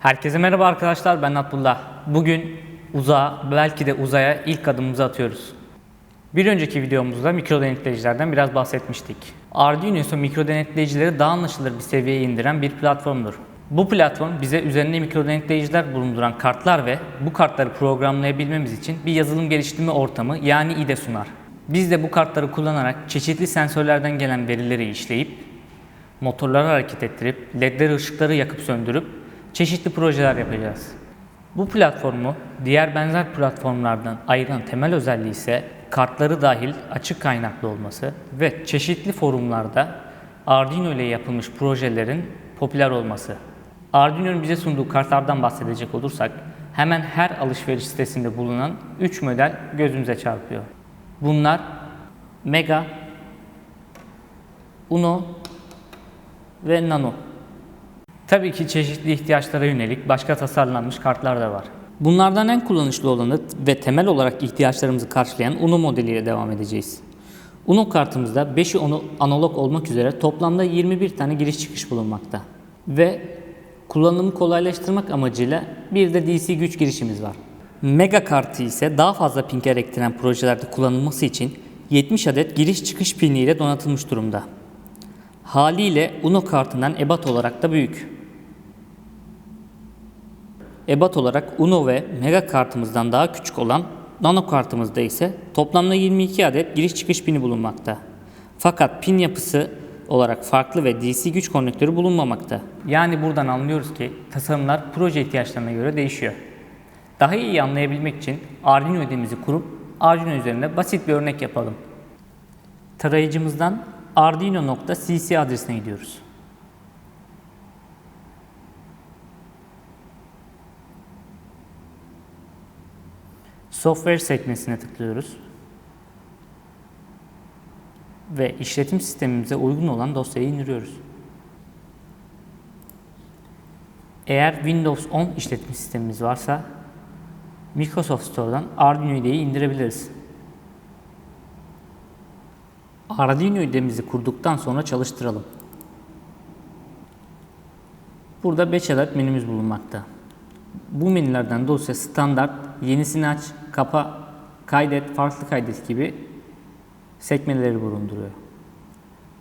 Herkese merhaba arkadaşlar ben Abdullah. Bugün uzağa belki de uzaya ilk adımımızı atıyoruz. Bir önceki videomuzda mikro denetleyicilerden biraz bahsetmiştik. Arduino ise mikro denetleyicileri daha anlaşılır bir seviyeye indiren bir platformdur. Bu platform bize üzerinde mikro denetleyiciler bulunduran kartlar ve bu kartları programlayabilmemiz için bir yazılım geliştirme ortamı yani IDE sunar. Biz de bu kartları kullanarak çeşitli sensörlerden gelen verileri işleyip motorları hareket ettirip ledleri ışıkları yakıp söndürüp çeşitli projeler yapacağız. Bu platformu diğer benzer platformlardan ayıran temel özelliği ise kartları dahil açık kaynaklı olması ve çeşitli forumlarda Arduino ile yapılmış projelerin popüler olması. Arduino'nun bize sunduğu kartlardan bahsedecek olursak hemen her alışveriş sitesinde bulunan 3 model gözümüze çarpıyor. Bunlar Mega, Uno ve Nano. Tabii ki çeşitli ihtiyaçlara yönelik başka tasarlanmış kartlar da var. Bunlardan en kullanışlı olanı ve temel olarak ihtiyaçlarımızı karşılayan Uno modeliyle devam edeceğiz. Uno kartımızda 5'i onu analog olmak üzere toplamda 21 tane giriş çıkış bulunmakta. Ve kullanımı kolaylaştırmak amacıyla bir de DC güç girişimiz var. Mega kartı ise daha fazla ping gerektiren projelerde kullanılması için 70 adet giriş çıkış piniyle donatılmış durumda. Haliyle Uno kartından ebat olarak da büyük. Ebat olarak Uno ve Mega kartımızdan daha küçük olan Nano kartımızda ise toplamda 22 adet giriş çıkış pini bulunmakta. Fakat pin yapısı olarak farklı ve DC güç konnektörü bulunmamakta. Yani buradan anlıyoruz ki tasarımlar proje ihtiyaçlarına göre değişiyor. Daha iyi anlayabilmek için Arduino ödemizi kurup Arduino üzerinde basit bir örnek yapalım. Tarayıcımızdan arduino.cc adresine gidiyoruz. Software sekmesine tıklıyoruz. Ve işletim sistemimize uygun olan dosyayı indiriyoruz. Eğer Windows 10 işletim sistemimiz varsa Microsoft Store'dan Arduino IDE'yi indirebiliriz. Arduino IDE'mizi kurduktan sonra çalıştıralım. Burada 5 adet menümüz bulunmakta. Bu menülerden dosya standart, yenisini aç, kapa, kaydet, farklı kaydet gibi sekmeleri bulunduruyor.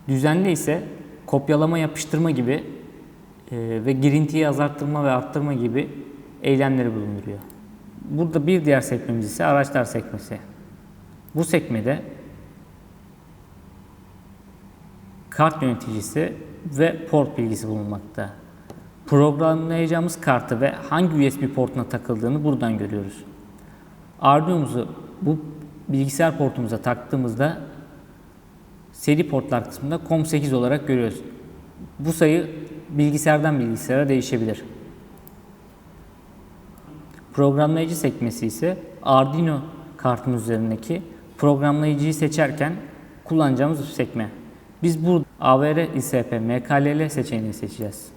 Düzenli ise kopyalama yapıştırma gibi e, ve girintiyi azalttırma ve arttırma gibi eylemleri bulunduruyor. Burada bir diğer sekmemiz ise araçlar sekmesi. Bu sekmede kart yöneticisi ve port bilgisi bulunmakta. Programlayacağımız kartı ve hangi USB portuna takıldığını buradan görüyoruz. Arduino'muzu bu bilgisayar portumuza taktığımızda seri portlar kısmında COM8 olarak görüyoruz. Bu sayı bilgisayardan bilgisayara değişebilir. Programlayıcı sekmesi ise Arduino kartımız üzerindeki programlayıcıyı seçerken kullanacağımız sekme. Biz burada AVR, ISP, MKLL seçeneğini seçeceğiz.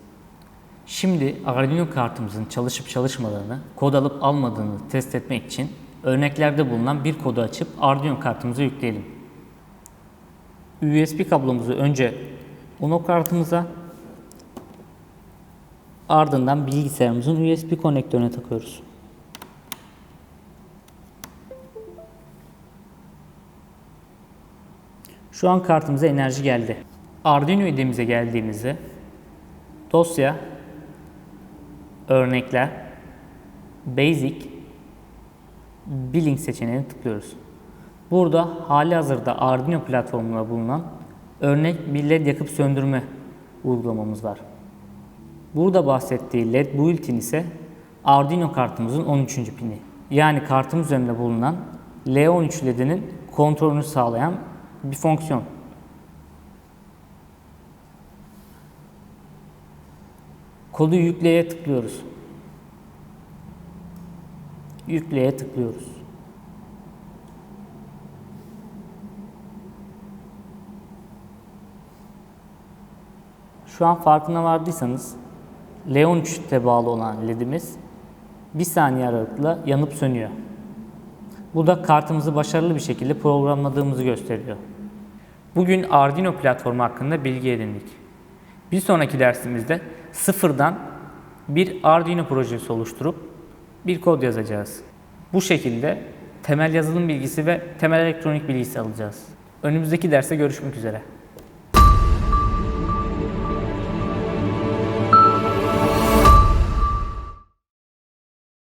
Şimdi Arduino kartımızın çalışıp çalışmadığını, kod alıp almadığını test etmek için örneklerde bulunan bir kodu açıp Arduino kartımıza yükleyelim. USB kablomuzu önce Uno kartımıza ardından bilgisayarımızın USB konektörüne takıyoruz. Şu an kartımıza enerji geldi. Arduino IDE'mize geldiğimizde dosya, örnekler, basic, billing seçeneğine tıklıyoruz. Burada hali hazırda Arduino platformunda bulunan örnek bir led yakıp söndürme uygulamamız var. Burada bahsettiği led built-in ise Arduino kartımızın 13. pini. Yani kartımız üzerinde bulunan L13 ledinin kontrolünü sağlayan bir fonksiyon. Kodu yükleye tıklıyoruz. Yükleye tıklıyoruz. Şu an farkına vardıysanız L13'te bağlı olan ledimiz bir saniye aralıkla yanıp sönüyor. Bu da kartımızı başarılı bir şekilde programladığımızı gösteriyor. Bugün Arduino platformu hakkında bilgi edindik. Bir sonraki dersimizde sıfırdan bir Arduino projesi oluşturup bir kod yazacağız. Bu şekilde temel yazılım bilgisi ve temel elektronik bilgisi alacağız. Önümüzdeki derste görüşmek üzere.